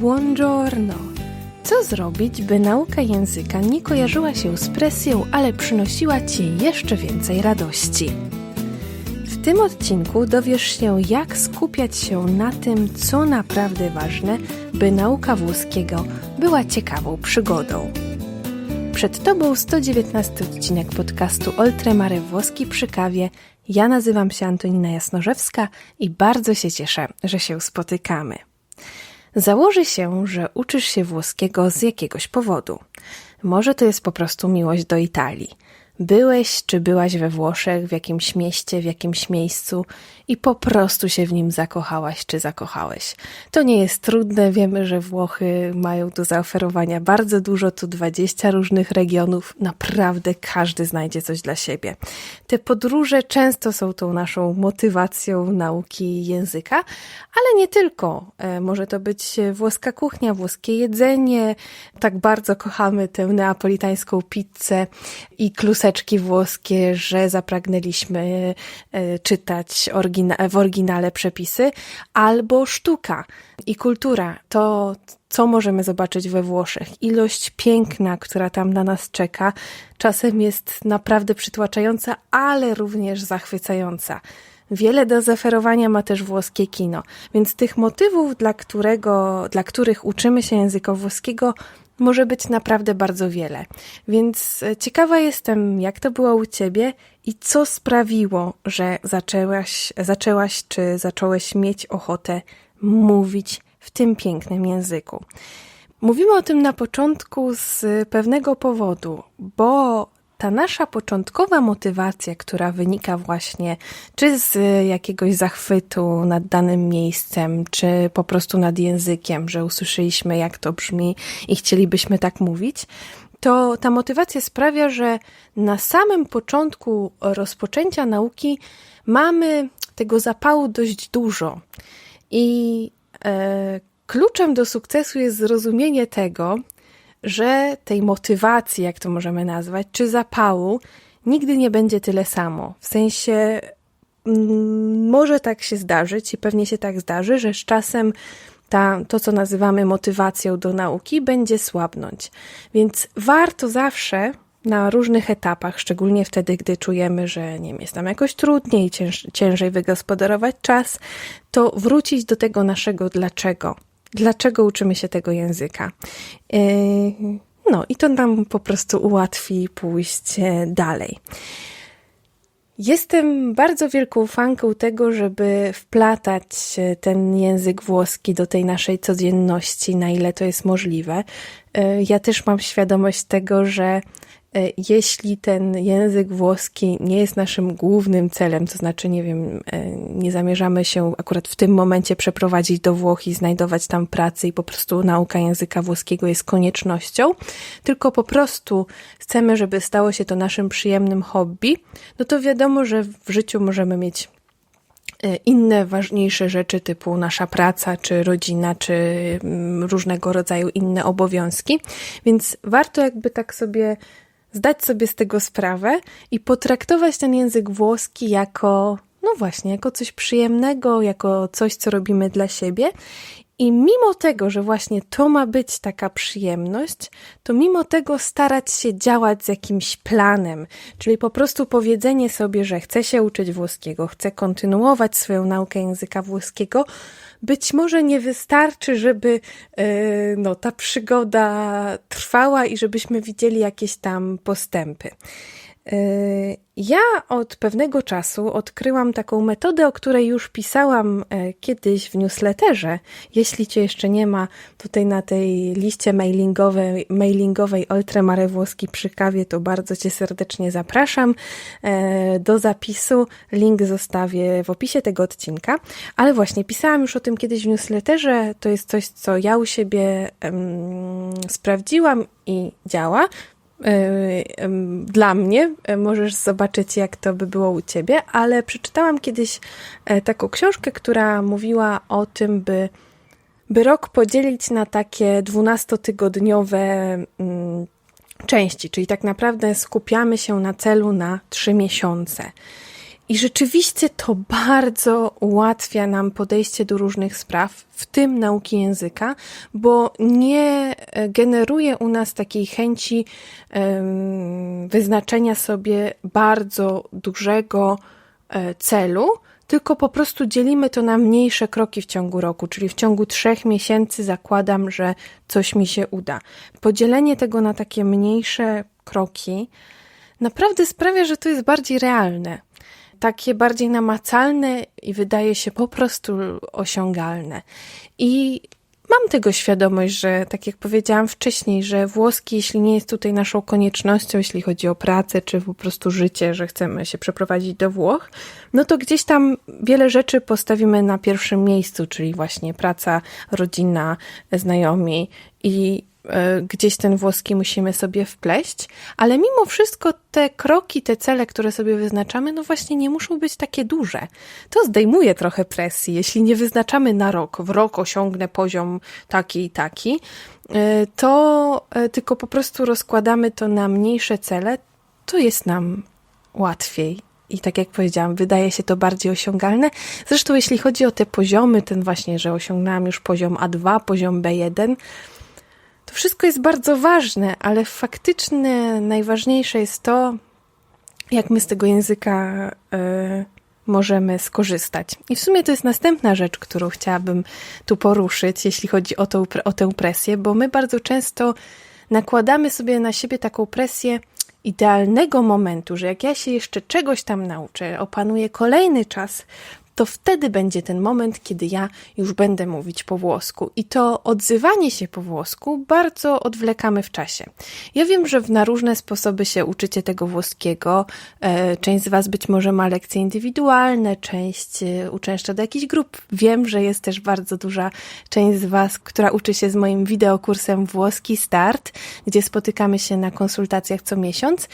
Buongiorno! Co zrobić, by nauka języka nie kojarzyła się z presją, ale przynosiła Ci jeszcze więcej radości? W tym odcinku dowiesz się, jak skupiać się na tym, co naprawdę ważne, by nauka włoskiego była ciekawą przygodą. Przed Tobą 119 odcinek podcastu Oltremare Włoski przy kawie. Ja nazywam się Antonina Jasnorzewska i bardzo się cieszę, że się spotykamy. Założy się, że uczysz się włoskiego z jakiegoś powodu. Może to jest po prostu miłość do Italii. Byłeś czy byłaś we Włoszech, w jakimś mieście, w jakimś miejscu i po prostu się w nim zakochałaś czy zakochałeś. To nie jest trudne, wiemy, że Włochy mają do zaoferowania bardzo dużo, tu 20 różnych regionów, naprawdę każdy znajdzie coś dla siebie. Te podróże często są tą naszą motywacją nauki języka, ale nie tylko. E, może to być włoska kuchnia, włoskie jedzenie, tak bardzo kochamy tę neapolitańską pizzę i kluseczki włoskie, że zapragnęliśmy e, czytać w oryginale przepisy, albo sztuka i kultura. To, co możemy zobaczyć we Włoszech. Ilość piękna, która tam na nas czeka, czasem jest naprawdę przytłaczająca, ale również zachwycająca. Wiele do zaoferowania ma też włoskie kino, więc tych motywów, dla, którego, dla których uczymy się języka włoskiego, może być naprawdę bardzo wiele. Więc e, ciekawa jestem, jak to było u Ciebie i co sprawiło, że zaczęłaś, zaczęłaś czy zacząłeś mieć ochotę mówić w tym pięknym języku. Mówimy o tym na początku z pewnego powodu, bo ta nasza początkowa motywacja, która wynika właśnie czy z jakiegoś zachwytu nad danym miejscem, czy po prostu nad językiem, że usłyszeliśmy, jak to brzmi i chcielibyśmy tak mówić, to ta motywacja sprawia, że na samym początku rozpoczęcia nauki mamy tego zapału dość dużo. I e, kluczem do sukcesu jest zrozumienie tego, że tej motywacji, jak to możemy nazwać, czy zapału, nigdy nie będzie tyle samo. W sensie mm, może tak się zdarzyć i pewnie się tak zdarzy, że z czasem ta, to, co nazywamy motywacją do nauki, będzie słabnąć. Więc warto zawsze na różnych etapach, szczególnie wtedy, gdy czujemy, że nie jest nam jakoś trudniej, cięż, ciężej wygospodarować czas, to wrócić do tego naszego dlaczego dlaczego uczymy się tego języka. E, no i to nam po prostu ułatwi pójść dalej. Jestem bardzo wielką fanką tego, żeby wplatać ten język włoski do tej naszej codzienności, na ile to jest możliwe. E, ja też mam świadomość tego, że E, jeśli ten język włoski nie jest naszym głównym celem, to znaczy, nie wiem, e, nie zamierzamy się akurat w tym momencie przeprowadzić do Włoch i znajdować tam pracy i po prostu nauka języka włoskiego jest koniecznością, tylko po prostu chcemy, żeby stało się to naszym przyjemnym hobby, no to wiadomo, że w życiu możemy mieć inne ważniejsze rzeczy typu nasza praca, czy rodzina, czy mm, różnego rodzaju inne obowiązki, więc warto jakby tak sobie zdać sobie z tego sprawę i potraktować ten język włoski jako, no właśnie, jako coś przyjemnego, jako coś, co robimy dla siebie. I mimo tego, że właśnie to ma być taka przyjemność, to mimo tego starać się działać z jakimś planem, czyli po prostu powiedzenie sobie, że chcę się uczyć włoskiego, chcę kontynuować swoją naukę języka włoskiego, być może nie wystarczy, żeby e, no, ta przygoda trwała i żebyśmy widzieli jakieś tam postępy. E, ja od pewnego czasu odkryłam taką metodę, o której już pisałam e, kiedyś w newsletterze. Jeśli Cię jeszcze nie ma tutaj na tej liście mailingowej, mailingowej Oltremare Włoski przy kawie, to bardzo Cię serdecznie zapraszam e, do zapisu. Link zostawię w opisie tego odcinka. Ale właśnie pisałam już o tym kiedyś w newsletterze. To jest coś, co ja u siebie um, sprawdziłam i działa. E, dla mnie. E, możesz zobaczyć, jak to by było u ciebie, ale przeczytałam kiedyś e, taką książkę, która mówiła o tym, by, by rok podzielić na takie dwunastotygodniowe mm, części, czyli tak naprawdę skupiamy się na celu na trzy miesiące. I rzeczywiście to bardzo ułatwia nam podejście do różnych spraw, w tym nauki języka, bo nie e, generuje u nas takiej chęci wyznaczenia sobie bardzo dużego e, celu, tylko po prostu dzielimy to na mniejsze kroki w ciągu roku, czyli w ciągu trzech miesięcy zakładam, że coś mi się uda. Podzielenie tego na takie mniejsze kroki naprawdę sprawia, że to jest bardziej realne takie bardziej namacalne i wydaje się po prostu osiągalne. I mam tego świadomość, że tak jak powiedziałam wcześniej, że włoski, jeśli nie jest tutaj naszą koniecznością, jeśli chodzi o pracę czy po prostu życie, że chcemy się przeprowadzić do Włoch, no to gdzieś tam wiele rzeczy postawimy na pierwszym miejscu, czyli właśnie praca, rodzina, znajomi i gdzieś ten włoski musimy sobie wpleść, ale mimo wszystko te kroki, te cele, które sobie wyznaczamy, no właśnie nie muszą być takie duże. To zdejmuje trochę presji. Jeśli nie wyznaczamy na rok, w rok osiągnę poziom taki i taki, e, to e, tylko po prostu rozkładamy to na mniejsze cele, to jest nam łatwiej. I tak jak powiedziałam, wydaje się to bardziej osiągalne. Zresztą, jeśli chodzi o te poziomy, ten właśnie, że osiągnęłam już poziom A2, poziom B1, to wszystko jest bardzo ważne, ale faktycznie najważniejsze jest to, jak my z tego języka y, możemy skorzystać. I w sumie to jest następna rzecz, którą chciałabym tu poruszyć, jeśli chodzi o, to, o tę presję, bo my bardzo często nakładamy sobie na siebie taką presję idealnego momentu, że jak ja się jeszcze czegoś tam nauczę, opanuję kolejny czas, to wtedy będzie ten moment, kiedy ja już będę mówić po włosku. I to odzywanie się po włosku bardzo odwlekamy w czasie. Ja wiem, że na różne sposoby się uczycie tego włoskiego. E, część z Was być może ma lekcje indywidualne, część e, uczęszcza do jakichś grup. Wiem, że jest też bardzo duża część z Was, która uczy się z moim wideokursem Włoski Start, gdzie spotykamy się na konsultacjach co miesiąc,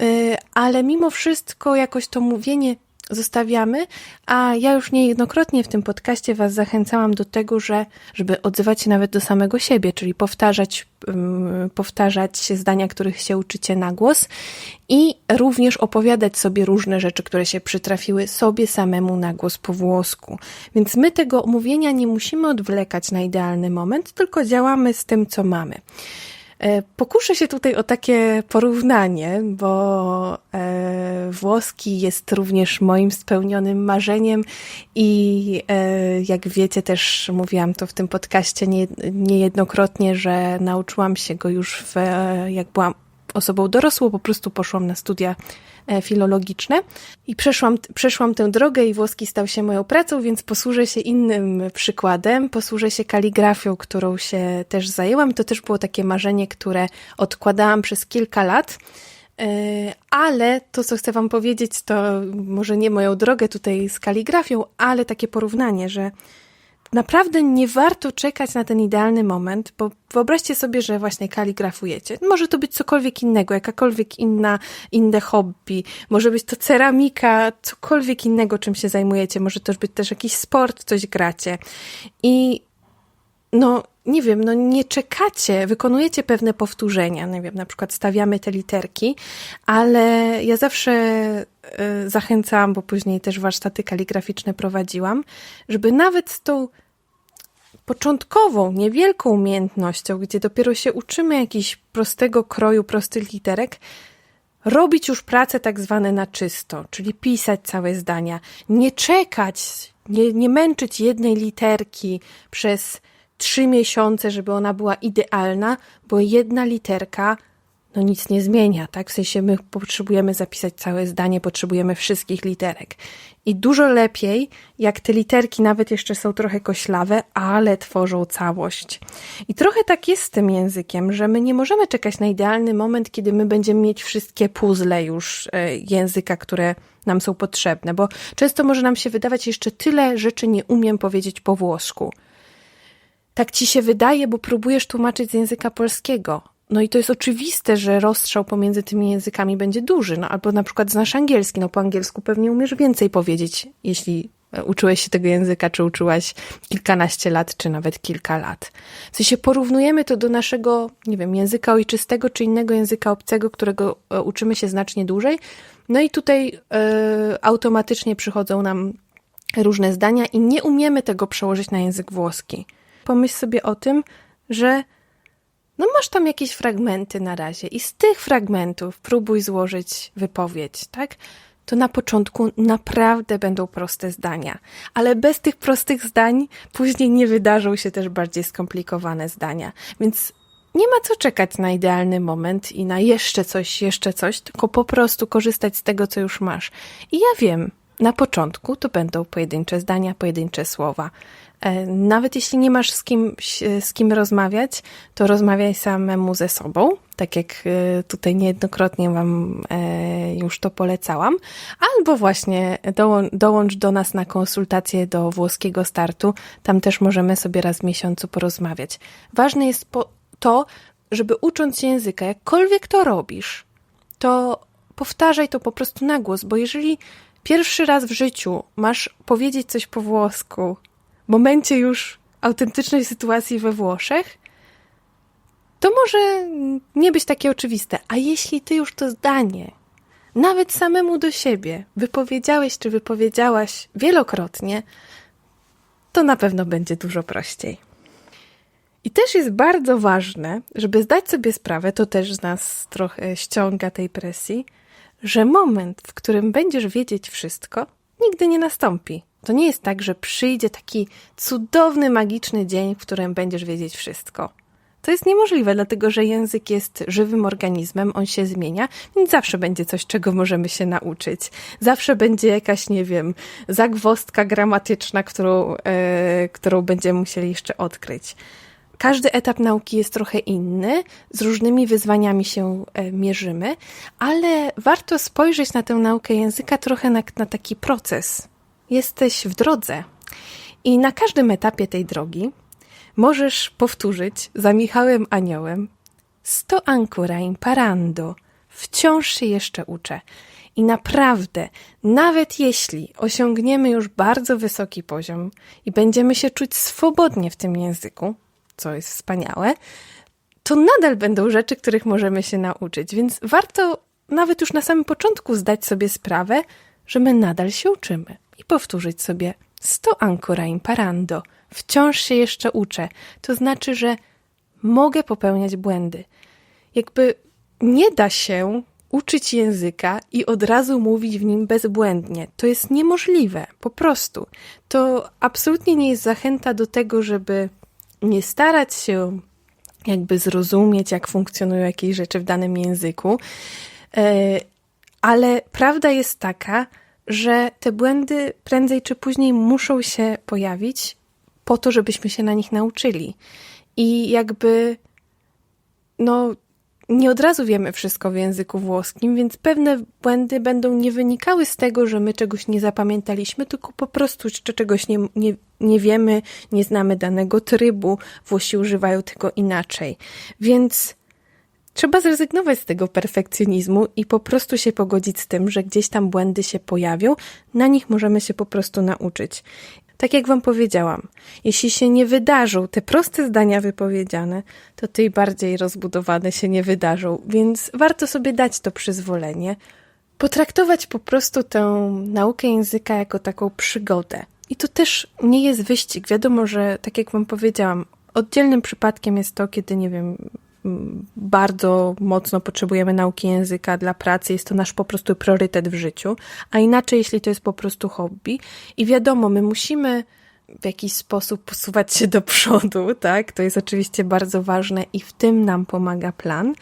e, ale mimo wszystko jakoś to mówienie zostawiamy, a ja już niejednokrotnie w tym podcaście Was zachęcałam do tego, że, żeby odzywać się nawet do samego siebie, czyli powtarzać, um, powtarzać zdania, których się uczycie na głos i również opowiadać sobie różne rzeczy, które się przytrafiły sobie samemu na głos po włosku. Więc my tego omówienia nie musimy odwlekać na idealny moment, tylko działamy z tym, co mamy. E, pokuszę się tutaj o takie porównanie, bo e, włoski jest również moim spełnionym marzeniem i e, jak wiecie, też mówiłam to w tym podcaście nie, niejednokrotnie, że nauczyłam się go już w, jak byłam osobą dorosłą, po prostu poszłam na studia E, filologiczne i przeszłam, przeszłam tę drogę i włoski stał się moją pracą, więc posłużę się innym przykładem, posłużę się kaligrafią, którą się też zajęłam. To też było takie marzenie, które odkładałam przez kilka lat. E, ale to, co chcę Wam powiedzieć, to może nie moją drogę tutaj z kaligrafią, ale takie porównanie, że naprawdę nie warto czekać na ten idealny moment, bo wyobraźcie sobie, że właśnie kaligrafujecie. Może to być cokolwiek innego, jakakolwiek inna, inne hobby, może być to ceramika, cokolwiek innego, czym się zajmujecie, może to być też jakiś sport, coś gracie. I no, nie wiem, no nie czekacie, wykonujecie pewne powtórzenia, nie wiem, na przykład stawiamy te literki, ale ja zawsze y, zachęcałam, bo później też warsztaty kaligraficzne prowadziłam, żeby nawet z tą początkową, niewielką umiejętnością, gdzie dopiero się uczymy jakiegoś prostego kroju, prostych literek, robić już pracę tak zwane na czysto, czyli pisać całe zdania, nie czekać, nie, nie męczyć jednej literki przez trzy miesiące, żeby ona była idealna, bo jedna literka no nic nie zmienia, tak? W sensie my potrzebujemy zapisać całe zdanie, potrzebujemy wszystkich literek. I dużo lepiej, jak te literki nawet jeszcze są trochę koślawe, ale tworzą całość. I trochę tak jest z tym językiem, że my nie możemy czekać na idealny moment, kiedy my będziemy mieć wszystkie puzzle już e, języka, które nam są potrzebne, bo często może nam się wydawać, jeszcze tyle rzeczy nie umiem powiedzieć po włosku. Tak ci się wydaje, bo próbujesz tłumaczyć z języka polskiego. No i to jest oczywiste, że rozstrzał pomiędzy tymi językami będzie duży. No albo na przykład znasz angielski, no po angielsku pewnie umiesz więcej powiedzieć, jeśli e, uczyłeś się tego języka, czy uczyłaś kilkanaście lat, czy nawet kilka lat. W sensie porównujemy to do naszego, nie wiem, języka ojczystego, czy innego języka obcego, którego e, uczymy się znacznie dłużej. No i tutaj y, automatycznie przychodzą nam różne zdania i nie umiemy tego przełożyć na język włoski. Pomyśl sobie o tym, że no masz tam jakieś fragmenty na razie i z tych fragmentów próbuj złożyć wypowiedź, tak? To na początku naprawdę będą proste zdania, ale bez tych prostych zdań później nie wydarzą się też bardziej skomplikowane zdania. Więc nie ma co czekać na idealny moment i na jeszcze coś, jeszcze coś, tylko po prostu korzystać z tego, co już masz. I ja wiem, na początku to będą pojedyncze zdania, pojedyncze słowa. E, nawet jeśli nie masz z kim, z kim rozmawiać, to rozmawiaj samemu ze sobą, tak jak e, tutaj niejednokrotnie Wam e, już to polecałam, albo właśnie dołącz do nas na konsultację do włoskiego startu, tam też możemy sobie raz w miesiącu porozmawiać. Ważne jest to, żeby ucząc się języka, jakkolwiek to robisz, to powtarzaj to po prostu na głos, bo jeżeli pierwszy raz w życiu masz powiedzieć coś po włosku, momencie już autentycznej sytuacji we Włoszech, to może nie być takie oczywiste. A jeśli ty już to zdanie, nawet samemu do siebie, wypowiedziałeś czy wypowiedziałaś wielokrotnie, to na pewno będzie dużo prościej. I też jest bardzo ważne, żeby zdać sobie sprawę, to też z nas trochę ściąga tej presji, że moment, w którym będziesz wiedzieć wszystko, nigdy nie nastąpi. To nie jest tak, że przyjdzie taki cudowny, magiczny dzień, w którym będziesz wiedzieć wszystko. To jest niemożliwe, dlatego że język jest żywym organizmem, on się zmienia, więc zawsze będzie coś, czego możemy się nauczyć. Zawsze będzie jakaś, nie wiem, zagwostka gramatyczna, którą, e, którą będziemy musieli jeszcze odkryć. Każdy etap nauki jest trochę inny, z różnymi wyzwaniami się e, mierzymy, ale warto spojrzeć na tę naukę języka trochę na, na taki proces. Jesteś w drodze i na każdym etapie tej drogi możesz powtórzyć za Michałem Aniołem sto ancora imparando. Wciąż się jeszcze uczę. I naprawdę, nawet jeśli osiągniemy już bardzo wysoki poziom i będziemy się czuć swobodnie w tym języku, co jest wspaniałe, to nadal będą rzeczy, których możemy się nauczyć. Więc warto nawet już na samym początku zdać sobie sprawę, że my nadal się uczymy i powtórzyć sobie sto ancora imparando. Wciąż się jeszcze uczę. To znaczy, że mogę popełniać błędy. Jakby nie da się uczyć języka i od razu mówić w nim bezbłędnie. To jest niemożliwe, po prostu. To absolutnie nie jest zachęta do tego, żeby nie starać się jakby zrozumieć, jak funkcjonują jakieś rzeczy w danym języku, e, ale prawda jest taka, że te błędy prędzej czy później muszą się pojawić po to, żebyśmy się na nich nauczyli. I jakby, no, nie od razu wiemy wszystko w języku włoskim, więc pewne błędy będą nie wynikały z tego, że my czegoś nie zapamiętaliśmy, tylko po prostu czegoś nie, nie, nie wiemy, nie znamy danego trybu, Włosi używają tego inaczej. Więc trzeba zrezygnować z tego perfekcjonizmu i po prostu się pogodzić z tym, że gdzieś tam błędy się pojawią, na nich możemy się po prostu nauczyć. Tak jak Wam powiedziałam, jeśli się nie wydarzą te proste zdania wypowiedziane, to tej bardziej rozbudowane się nie wydarzą, więc warto sobie dać to przyzwolenie, potraktować po prostu tę naukę języka jako taką przygodę. I to też nie jest wyścig. Wiadomo, że tak jak Wam powiedziałam, oddzielnym przypadkiem jest to, kiedy, nie wiem, bardzo mocno potrzebujemy nauki języka dla pracy, jest to nasz po prostu priorytet w życiu, a inaczej, jeśli to jest po prostu hobby. I wiadomo, my musimy w jakiś sposób posuwać się do przodu, tak? To jest oczywiście bardzo ważne i w tym nam pomaga plan,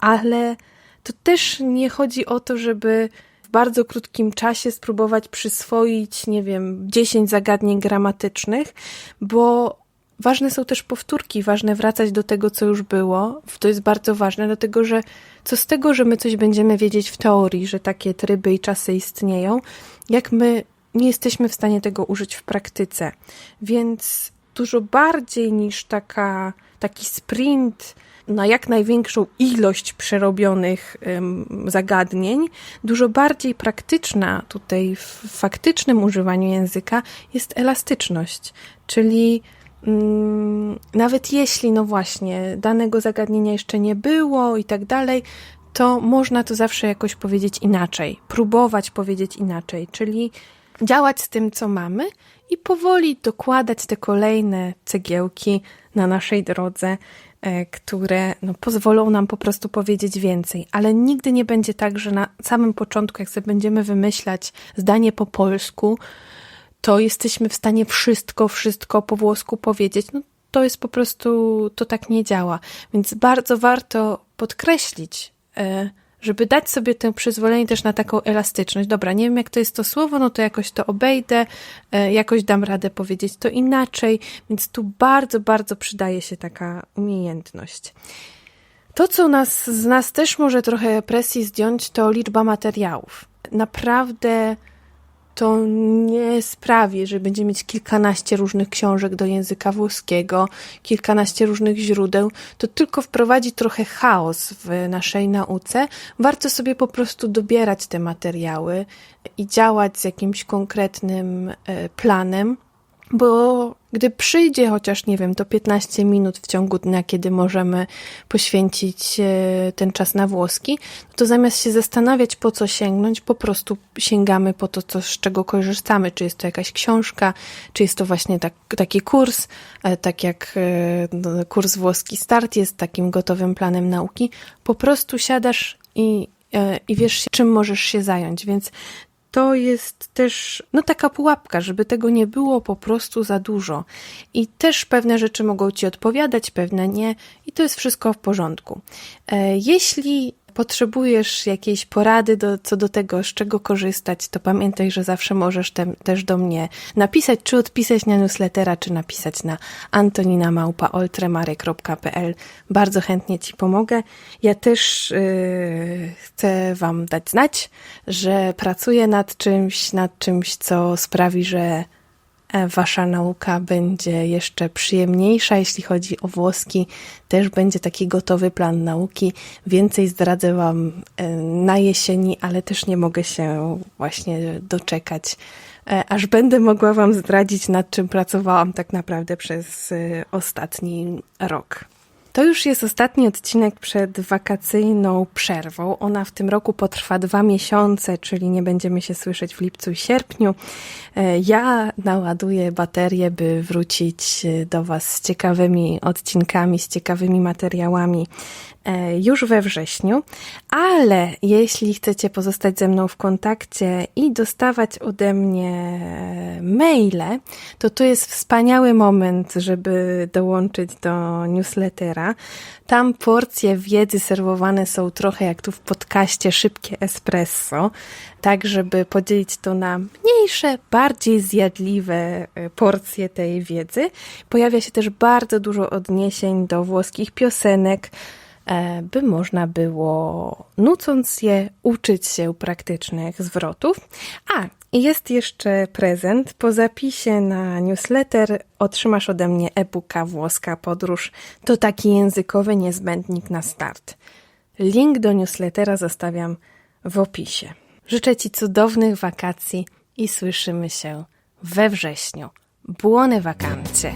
ale to też nie chodzi o to, żeby w bardzo krótkim czasie spróbować przyswoić, nie wiem, 10 zagadnień gramatycznych, bo Ważne są też powtórki, ważne wracać do tego, co już było. To jest bardzo ważne, dlatego że co z tego, że my coś będziemy wiedzieć w teorii, że takie tryby i czasy istnieją, jak my nie jesteśmy w stanie tego użyć w praktyce. Więc dużo bardziej niż taka, taki sprint na jak największą ilość przerobionych zagadnień. Dużo bardziej praktyczna tutaj w faktycznym używaniu języka jest elastyczność, czyli nawet jeśli, no właśnie, danego zagadnienia jeszcze nie było i tak dalej, to można to zawsze jakoś powiedzieć inaczej, próbować powiedzieć inaczej, czyli działać z tym, co mamy i powoli dokładać te kolejne cegiełki na naszej drodze, e, które no, pozwolą nam po prostu powiedzieć więcej. Ale nigdy nie będzie tak, że na samym początku, jak sobie będziemy wymyślać zdanie po polsku, to jesteśmy w stanie wszystko, wszystko po włosku powiedzieć. No, to jest po prostu, to tak nie działa. Więc bardzo warto podkreślić, e, żeby dać sobie tę przyzwolenie też na taką elastyczność. Dobra, nie wiem jak to jest to słowo, no to jakoś to obejdę, e, jakoś dam radę powiedzieć to inaczej, więc tu bardzo, bardzo przydaje się taka umiejętność. To, co nas, z nas też może trochę presji zdjąć, to liczba materiałów. Naprawdę to nie sprawi, że będziemy mieć kilkanaście różnych książek do języka włoskiego, kilkanaście różnych źródeł. To tylko wprowadzi trochę chaos w naszej nauce. Warto sobie po prostu dobierać te materiały i działać z jakimś konkretnym e, planem, bo gdy przyjdzie chociaż, nie wiem, to 15 minut w ciągu dnia, kiedy możemy poświęcić e, ten czas na włoski, to zamiast się zastanawiać, po co sięgnąć, po prostu sięgamy po to, co, z czego korzystamy. Czy jest to jakaś książka, czy jest to właśnie tak, taki kurs, e, tak jak e, no, kurs włoski start jest takim gotowym planem nauki. Po prostu siadasz i i wiesz, czym możesz się zająć. Więc to jest też no taka pułapka, żeby tego nie było po prostu za dużo. I też pewne rzeczy mogą ci odpowiadać, pewne nie, i to jest wszystko w porządku. E, jeśli potrzebujesz jakiejś porady do, co do tego, z czego korzystać, to pamiętaj, że zawsze możesz te, też do mnie napisać, czy odpisać na newslettera, czy napisać na antoninamałpaoltremary.pl. Bardzo chętnie Ci pomogę. Ja też yy, chcę Wam dać znać, że pracuję nad czymś, nad czymś, co sprawi, że wasza nauka będzie jeszcze przyjemniejsza, jeśli chodzi o włoski. Też będzie taki gotowy plan nauki. Więcej zdradzę Wam e, na jesieni, ale też nie mogę się właśnie doczekać, e, aż będę mogła Wam zdradzić, nad czym pracowałam tak naprawdę przez ostatni rok. To już jest ostatni odcinek przed wakacyjną przerwą. Ona w tym roku potrwa dwa miesiące, czyli nie będziemy się słyszeć w lipcu i sierpniu. E, ja naładuję baterię, by wrócić do Was z ciekawymi odcinkami, z ciekawymi materiałami E, już we wrześniu, ale jeśli chcecie pozostać ze mną w kontakcie i dostawać ode mnie maile, to to jest wspaniały moment, żeby dołączyć do newslettera. Tam porcje wiedzy serwowane są trochę jak tu w podcaście Szybkie Espresso, tak żeby podzielić to na mniejsze, bardziej zjadliwe e, porcje tej wiedzy. Pojawia się też bardzo dużo odniesień do włoskich piosenek, E, by można było, nucąc je, uczyć się praktycznych zwrotów. A, jest jeszcze prezent. Po zapisie na newsletter otrzymasz ode mnie e-booka Włoska Podróż. To taki językowy niezbędnik na start. Link do newslettera zostawiam w opisie. Życzę Ci cudownych wakacji i słyszymy się we wrześniu. Buone wakacje!